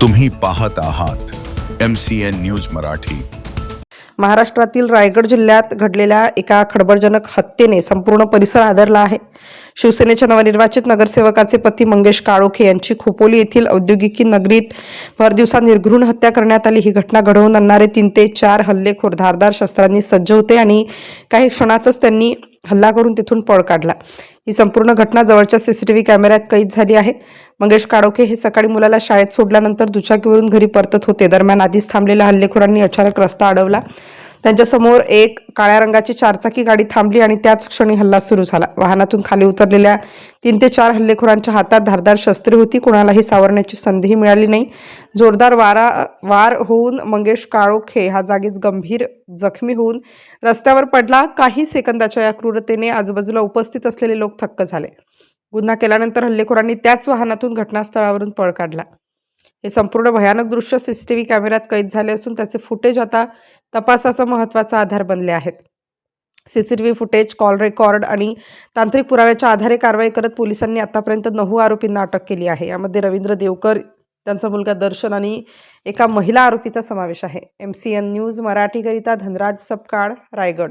तुम्ही पाहत आहात M C N news Marathi. महाराष्ट्रातील रायगड जिल्ह्यात घडलेल्या एका खडबडजनक हत्येने संपूर्ण परिसर आदरला आहे. शिवसेनेच्या नवनिर्वाचित नगरसेवकाचे पती मंगेश काळोखे यांची खोपोली येथील औद्योगिकी नगरीत भरदिवसा निर्घृण हत्या करण्यात आली. ही घटना घडवून आणणारे तीन ते चार हल्लेखोर धारदार शस्त्रांनी सज्ज होते आणि काही क्षणातच त्यांनी हल्ला करून तिथून पळ काढला. ही संपूर्ण घटना जवळच्या सीसीटीव्ही कॅमेऱ्यात कैद झाली आहे. मंगेश काळोखे हे सकाळी मुलाला शाळेत सोडल्यानंतर दुचाकीवरून घरी परतत होते. दरम्यान आधीच थांबलेल्या हल्लेखोरांनी अचानक रस्ता अडवला. त्यांच्यासमोर एक काळ्या रंगाची चारचाकी गाडी थांबली आणि त्याच क्षणी हल्ला सुरू झाला. वाहनातून खाली उतरलेल्या तीन ते चार हल्लेखोरांच्या हातात धारदार शस्त्रे होती. कुणालाही सावरण्याची संधीही मिळाली नाही. जोरदार वारा वार होऊन मंगेश काळोखे हा जागीच गंभीर जखमी होऊन रस्त्यावर पडला. काही सेकंदाच्या या क्रूरतेने आजूबाजूला उपस्थित असलेले लोक थक्क झाले. गुन्हा केल्यानंतर हल्लेखोरांनी त्याच वाहनातून घटनास्थळावरून पळ काढला. हे संपूर्ण भयानक दृश्य सी सी टी व्ही कॅमेऱ्यात कैद झाले असून त्याचे फुटेज आता तपासाचा महत्त्वाचा आधार बनले आहेत. C C T V footage call record आणि तांत्रिक पुराव्याच्या आधारे कारवाई करत पोलिसांनी आतापर्यंत नऊ आरोपींना अटक केली आहे. यामध्ये रवींद्र देवकर त्यांचा मुलगा दर्शन आणि एका महिला आरोपीचा समावेश आहे. एम सी एन न्यूज मराठीकरिता धनराज सपकाळ रायगड.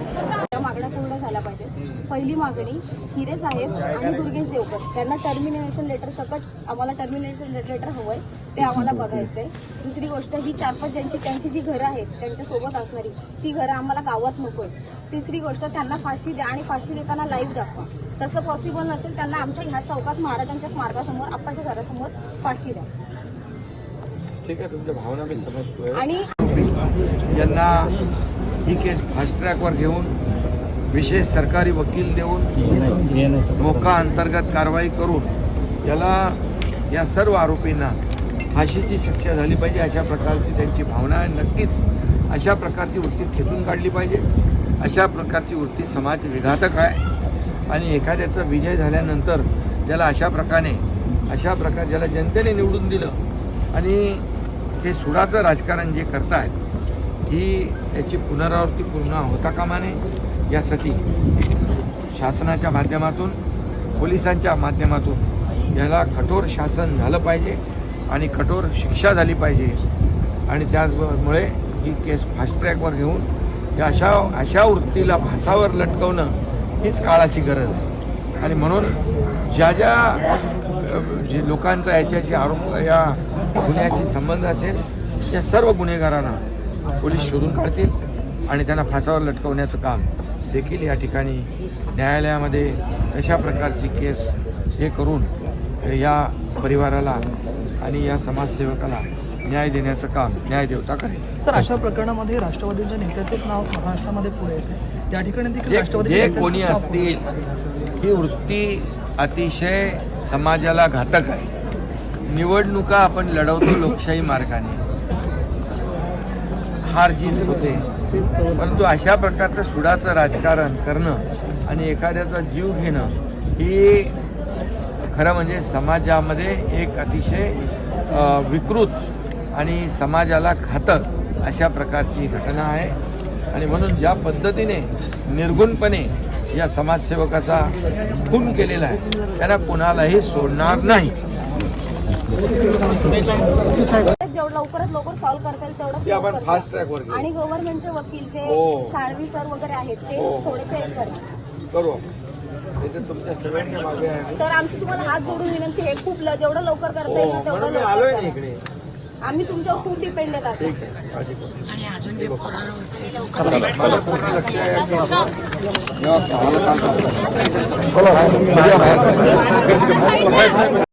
पहिली मागणी हिरे साहेब आणि दुर्गेश देवकर. त्यांना टर्मिनेशन लेटर सकट आम्हाला टर्मिनेशन लेटर हवंय ते आम्हाला बघायचंय. दुसरी गोष्ट ही चार पाच ज्यांची त्यांची जी घरं आहेत त्यांच्यासोबत असणारी ती घरं आम्हाला गावात नकोय. तिसरी गोष्ट त्यांना फाशी द्या आणि फाशी देताना लाईव्ह दाखवा. तसं पॉसिबल नसेल त्यांना आमच्या ह्या चौकात महाराजांच्या स्मारकासमोर आप्पाच्या घरासमोर फाशी द्या. ठीक आहे तुमच्या भावना मी समजतोय. आणि यांना ही केस फास्ट ट्रॅकवर घेऊन विशेष सरकारी वकील देऊन मोका अंतर्गत कारवाई करून याला या सर्व आरोपींना फाशीची शिक्षा झाली पाहिजे अशा प्रकारची त्यांची भावना आहे. नक्कीच अशा प्रकारची वृत्ती खेचून काढली पाहिजे. अशा प्रकारची वृत्ती समाज विघातक आहे. आणि एखाद्याचा विजय झाल्यानंतर त्याला अशा प्रकारे अशा प्रकारे ज्याला जनतेने निवडून दिलं आणि हे सुडाचं राजकारण जे करतायत ही याची पुनरावृत्ती पूर्ण होता कामा नये. यासाठी शासनाच्या माध्यमातून पोलिसांच्या माध्यमातून याला कठोर शासन झालं पाहिजे आणि कठोर शिक्षा झाली पाहिजे. आणि त्याचमुळे ही केस फास्ट ट्रॅकवर घेऊन या अशा अशा वृत्तीला भासावर लटकवणं हीच काळाची गरज आहे. आणि म्हणून ज्या ज्या जे लोकांचा याच्याशी आरोप या गुन्ह्याशी संबंध असेल त्या सर्व गुन्हेगारांना पोलीस शोधून काढतील आणि त्यांना फासावर लटकवण्याचं काम देखील या ठिकाणी न्यायालयामध्ये अशा प्रकारची केस हे करून या परिवाराला आणि या समाजसेवकाला न्याय देण्याचं काम न्यायदेवता करेल. सर अशा प्रकरणामध्ये राष्ट्रवादीच्या नेत्याचेच नाव महाराष्ट्रामध्ये पुढे येते. या ठिकाणी देखील राष्ट्रवादी कोणी असतील ही वृत्ती अतिशय समाजाला घातक आहे. निवडणुका आपण लढवतो लोकशाही मार्गाने. हार जीत होते. परंतु अशा प्रकारचं सुडाचं राजकारण करणं आणि एखाद्याचा जीव घेणं ही खरं म्हणजे समाजामध्ये एक अतिशय विकृत आणि समाजाला घातक अशा प्रकारची घटना आहे. आणि म्हणून ज्या पद्धतीने निर्गुणपणे या समाजसेवकाचा खून केलेला आहे त्यांना कोणालाही सोडणार नाही. जेवढं लवकरात लवकर सॉल्व्ह करता येईल तेवढं ते आपण लवकर फास्ट करा. ट्रॅकवर घेऊ आणि गव्हर्नमेंटचे वकील जे हो. साळवी सर वगैरे आहेत ते हो. थोडेसे हे करा. करू इथे तुमच्या सगळ्यांच्या मागे आहे. सर आमची तुम्हाला हात जोडून विनंती आहे खूप ल- जेवढं लवकर करता येईल ना हो तेवढं म्हणून मी आलोय लवकर ना करा. इकडे. आम्ही तुमच्यावर खूप डिपेंड आहेत. आता ठीक आहे काळजी करू. मला.